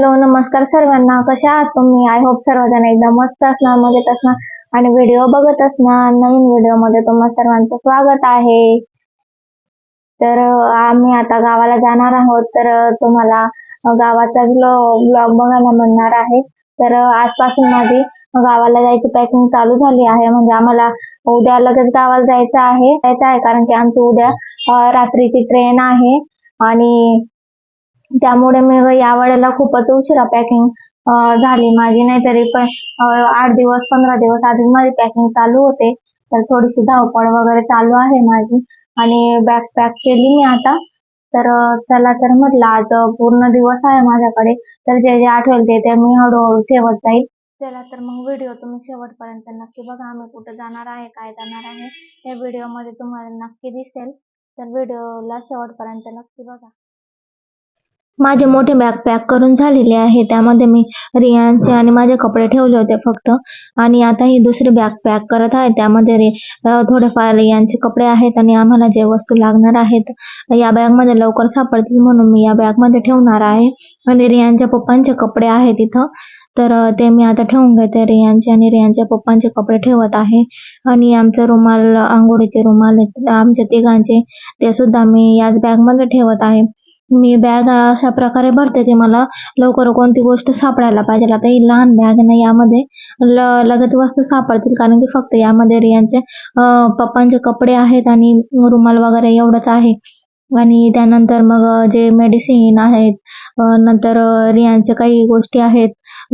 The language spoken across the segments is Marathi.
हॅलो नमस्कार सर्वांना. कशा आहात तुम्ही? आय होप सर्वजण एकदम मस्त असणार मजेत असणार. आणि व्हिडिओ बघत असणार. नवीन व्हिडिओमध्ये तुम्हा सर्वांचं स्वागत आहे. तर आम्ही आता गावाला जाणार आहोत. तर तुम्हाला गावाचा ब्लॉग बघायला मिळणार आहे. तर आजपासून माझी गावाला जायची पॅकिंग चालू झाली आहे. म्हणजे आम्हाला उद्या लगेच गावाला जायचं आहे. जायचं आहे कारण की आमची उद्या रात्रीची ट्रेन आहे. आणि त्यामुळे मी या वेळेला खूपच उशिरा पॅकिंग झाली. माझी नाहीतरी पण आठ दिवस पंधरा दिवस आधी माझी पॅकिंग चालू होते. तर थोडीशी धावपळ वगैरे चालू आहे माझी. आणि बॅग पॅक केली मी आता. तर चला तर म्हटलं आज पूर्ण दिवस आहे माझ्याकडे. तर जे जे आठवेल ते ते मी हळूहळू ठेवत जाईल. चला तर मग व्हिडिओ तुम्ही शेवटपर्यंत नक्की बघा. आम्ही कुठं जाणार आहे काय जाणार आहे हे व्हिडिओमध्ये तुम्हाला नक्की दिसेल. तर व्हिडिओला शेवटपर्यंत नक्की बघा. माझे मोठे बॅग पॅक करून झालेले आहे. त्यामध्ये मी रियांचे आणि माझे कपडे ठेवले होते फक्त. आणि आता ही दुसरी बॅग पॅक करत आहे. त्यामध्ये रे थोडेफार रियांचे कपडे आहेत आणि आम्हाला जे वस्तू लागणार आहेत या बॅगमध्ये लवकर सापडतील म्हणून मी या बॅगमध्ये ठेवणार आहे. आणि रियांच्या पप्पांचे कपडे आहेत इथं. तर ते मी आता ठेवून घेते. रियांचे आणि रियांच्या पप्पांचे कपडे ठेवत आहे. आणि आमचे रुमाल आंघोळीचे रुमाल आहेत. आमच्या तिघांचे ते सुद्धा मी याच बॅगमध्ये ठेवत आहे. मी बॅग अशा प्रकारे भरते की मला लवकर कोणती गोष्ट सापडायला पाहिजे. आता ही लहान बॅग नाही यामध्ये ल लगेच वस्तू सापडतील कारण की फक्त यामध्ये रियांचे पप्पांचे कपडे आहेत आणि रुमाल वगैरे एवढंच आहे. आणि त्यानंतर मग जे मेडिसिन आहेत नंतर अं, रियांच्या काही गोष्टी आहेत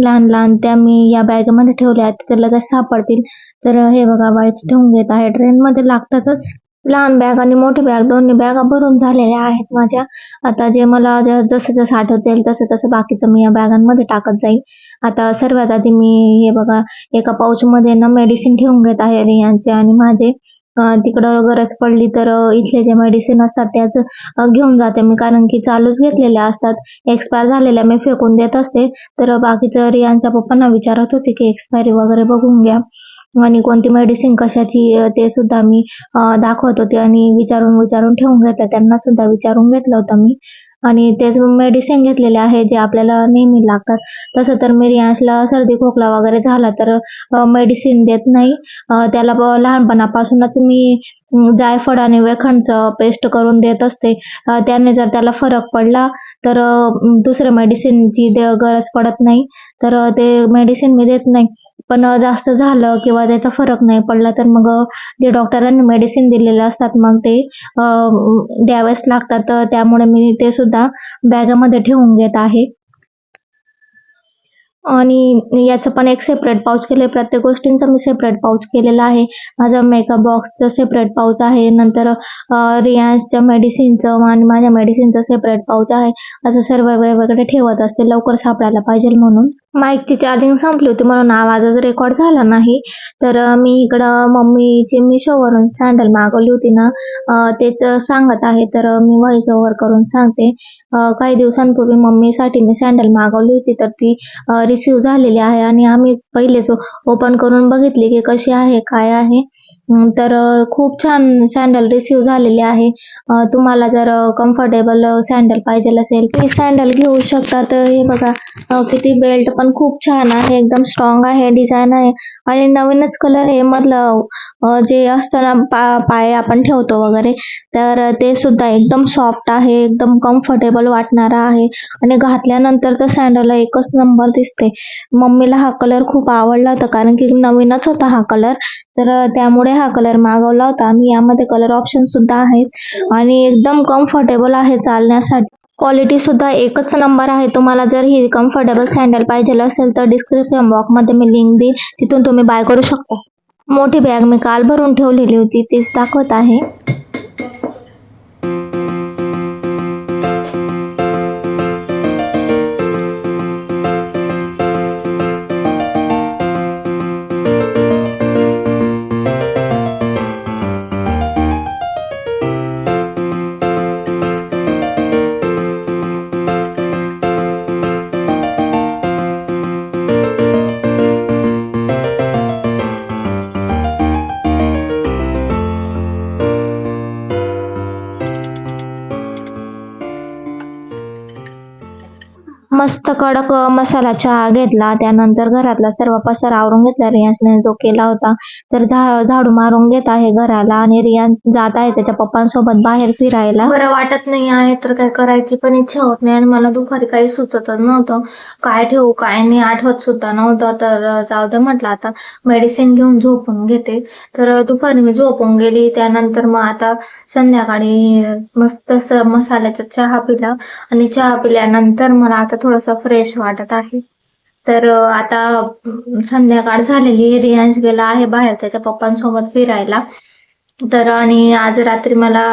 लहान लहान त्या मी या बॅगमध्ये ठेवल्या आहेत तर लगेच सापडतील. तर हे बघा वाईट ठेवून घेत आहे. ट्रेनमध्ये लागतातच. लहान बॅग आणि मोठी बॅग दोन्ही बॅगा भरून झालेल्या आहेत माझ्या. आता जे मला ज- जसं जसं आठवत जाईल तसं तसं बाकीचं मी या बॅगांमध्ये टाकत जाईल. आता सर्वात आधी मी हे बघा एका पाऊचमध्ये ना मेडिसिन ठेवून घेत आहे रियांचे आणि माझे. तिकडं गरज पडली तर इथले जे मेडिसिन असतात त्याच घेऊन जाते मी. कारण की चालूच घेतलेल्या असतात. एक्सपायर झालेल्या मी फेकून देत असते. तर बाकीचं रियांच्या पप्पांना विचारत होते की एक्सपायरी वगैरे बघून घ्या. आणि कोणती मेडिसिन कशाची ते सुद्धा मी दाखवत होते आणि विचारून विचारून ठेवून घेतलं. त्यांना सुद्धा विचारून घेतलं होतं मी. आणि तेच मेडिसिन घेतलेले आहे जे आपल्याला नेहमी लागतात तसं तर मिरियांशला सर्दी खोकला वगैरे झाला तर मेडिसिन देत नाही. त्याला लहानपणापासूनच मी जायफळ आणि वेखणचं पेस्ट करून देत असते. त्याने जर त्याला फरक पडला तर दुसऱ्या मेडिसिनची गरज पडत नाही. तर ते मेडिसिन मी देत नाही. पण जास्त झालं किंवा त्याचा फरक नाही पडला तर मग जे डॉक्टरांनी मेडिसिन दिलेले असतात मग ते द्यावेच लागतात. तर त्यामुळे मी ते सुद्धा बॅगामध्ये ठेवून घेत आहे. आणि याचं पण एक सेपरेट पाऊच केले प्रत्येक गोष्टींचं मी सेपरेट पाऊच केलेला आहे. माझा मेकअप बॉक्सचं सेपरेट पाऊच आहे. नंतर अं, रियान्सच्या मेडिसिनचं आणि माझ्या मेडिसिनचं सेपरेट पाऊच आहे. असं सर्व वेगवेगळे ठेवत असते. लवकर सापडायला पाहिजे म्हणून. माईकची चार्जिंग संपली होती म्हणून आवाजच रेकॉर्ड झाला नाही. तर मी इकडं मम्मीची मिशोवरून सँडल मागवली होती ना तेच सांगत आहे. तर मी व्हॉइस ओव्हर करून सांगते. काही दिवसांपूर्वी मम्मीसाठी मी सँडल मागवली होती तर ती रिसीव झालेली आहे. आणि आम्हीच पहिलेच ओपन करून बघितली की कशी आहे काय आहे. तर खूप छान सँडल रिसीव झालेली आहे. तुम्हाला जर कम्फर्टेबल सँडल पाहिजे असेल तुम्ही सँडल घेऊ शकता. तर हे बघा किती बेल्ट पण खूप छान आहे. एकदम स्ट्रॉंग आहे डिझाईन आहे. आणि नवीनच कलर हे मधलं जे असतं ना पा पाय आपण ठेवतो वगैरे तर ते सुद्धा एकदम सॉफ्ट आहे एकदम कम्फर्टेबल वाटणारा आहे. आणि घातल्यानंतर तर सँडल एकच नंबर दिसते. मम्मीला हा कलर खूप आवडला होता कारण की नवीनच होता हा कलर तर त्यामुळे हा कलर मागवला होता. मी यामध्ये कलर ऑप्शन सुद्धा आहेत. आणि एकदम कम्फर्टेबल आहे चालण्यासाठी. क्वालिटी सुद्धा एकच नंबर आहे. तुम्हाला जर ही कम्फर्टेबल सँडल पाहिजे असेल तर डिस्क्रिप्शन बॉक्समध्ये मी लिंक देईन. तिथून तुम्ही बाय करू शकता. मोठी बॅग मी काल भरून ठेवलेली होती. तीच दाखवत आहे. कडक मसाला चहा घेतला त्यानंतर घरातला सर्व पसार आवरून घेतला. रियांशने जो केला होता तर झा झाडू मारून घेत आहे घराला आणि रियान जात आहे त्याच्या पप्पांसोबत बाहेर फिरायला. बरं वाटत नाही आहे तर काय करायची पण इच्छा होत नाही आणि मला दुपारी काही सुचतच नव्हतं. काय ठेवू काय नाही आठवत सुद्धा नव्हतं. तर जाऊ दे म्हटलं आता मेडिसिन घेऊन झोपून घेते. तर दुपारी मी झोपून गेली. त्यानंतर मग आता संध्याकाळी मस्त असं मसाल्याचा चहा पिला. आणि चहा पिल्यानंतर मला आता थोडंसं फ्रेश वाटत आहे. तर आता संध्याकाळ झालेली रियांश गेला आहे बाहेर त्याच्या पप्पांसोबत फिरायला. तर आणि आज रात्री मला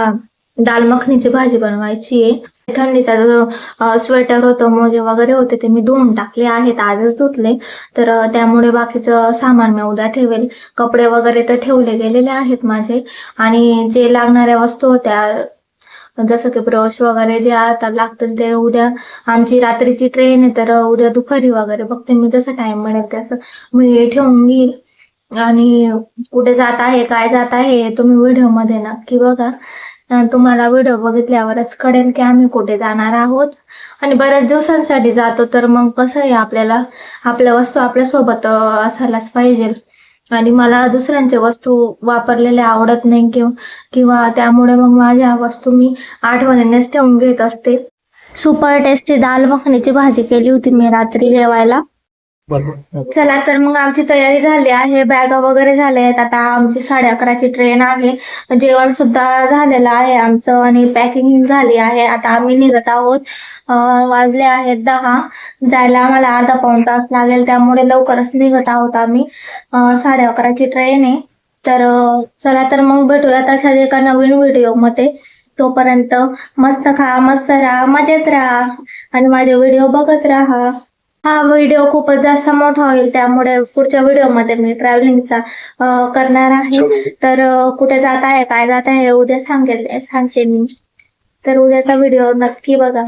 दाल मखणीची भाजी बनवायची आहे. थंडीचा जो स्वेटर होतं मोजे वगैरे होते ते मी धुवून टाकले आहेत आजच धुतले. तर त्यामुळे बाकीचं सामान मी उद्या ठेवेल. कपडे वगैरे तर ठेवले गेलेले आहेत माझे. आणि जे लागणाऱ्या वस्तू होत्या जसं की ब्रश वगैरे जे आता लागतील ते उद्या आमची रात्रीची ट्रेन आहे तर उद्या दुपारी वगैरे बघते मी जसं टाइम मिळेल तसं. मी ठेवून घेईल. आणि कुठे जात आहे काय जात आहे तुम्ही व्हिडिओमध्ये नक्की बघा. तुम्हाला व्हिडिओ बघितल्यावरच कळेल की आम्ही कुठे जाणार आहोत. आणि बऱ्याच दिवसांसाठी जातो तर मग कसं आहे आपल्याला आपल्या वस्तू आपल्यासोबत असायलाच पाहिजे. आणि मला दुसऱ्यांच्या वस्तू वापरलेल्या आवडत नाही किंवा किंवा त्यामुळे मग माझ्या वस्तू मी आठवणीनेच ठेवून घेत असते. सुपर टेस्टी दाल मखनीची भाजी केली होती मी रात्री जेवायला. चला तर मग आमची तयारी झाली आहे बॅगा वगैरे झाल्या आहेत. आता आमची साडे अकराची ट्रेन आहे. जेवण सुद्धा झालेलं आहे आमचं आणि पॅकिंग झाली आहे. आता आम्ही निघत आहोत वाजले आहेत दहा. जायला आम्हाला अर्धा पाऊण तास लागेल त्यामुळे लवकरच निघत आहोत आम्ही. साडे अकराची ट्रेन आहे. तर चला तर मग भेटूया अशाच एका नवीन व्हिडिओमध्ये. तोपर्यंत मस्त खा मस्त राहा मजेत राहा. आणि माझे व्हिडिओ बघत राहा. हा व्हिडिओ खूपच जास्त मोठा होईल त्यामुळे पुढच्या व्हिडिओमध्ये मी ट्रॅव्हलिंगचा करणार आहे. तर कुठे जात आहे काय जात आहे उद्या सांगेल सांगते मी. तर उद्याचा व्हिडिओ नक्की बघा.